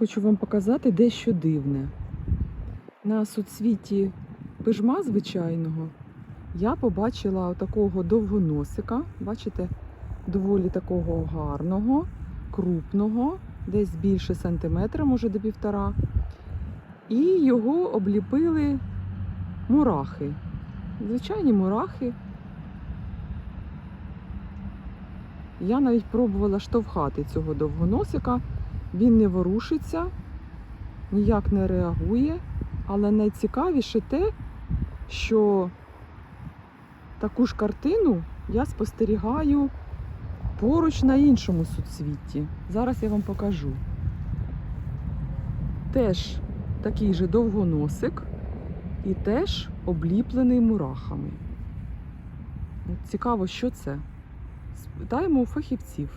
хочу вам показати дещо дивне. На суцвіті пижма звичайного я побачила такого довгоносика, бачите, доволі такого гарного, крупного, десь більше сантиметра, може до півтора. І його обліпили мурахи. Звичайні мурахи. Я навіть пробувала штовхати цього довгоносика. Він не ворушиться, ніяк не реагує. Але найцікавіше те, що таку ж картину я спостерігаю поруч на іншому суцвітті. Зараз я вам покажу. Теж такий же довгоносик і теж обліплений мурахами. Цікаво, що це. Спитаємо у фахівців.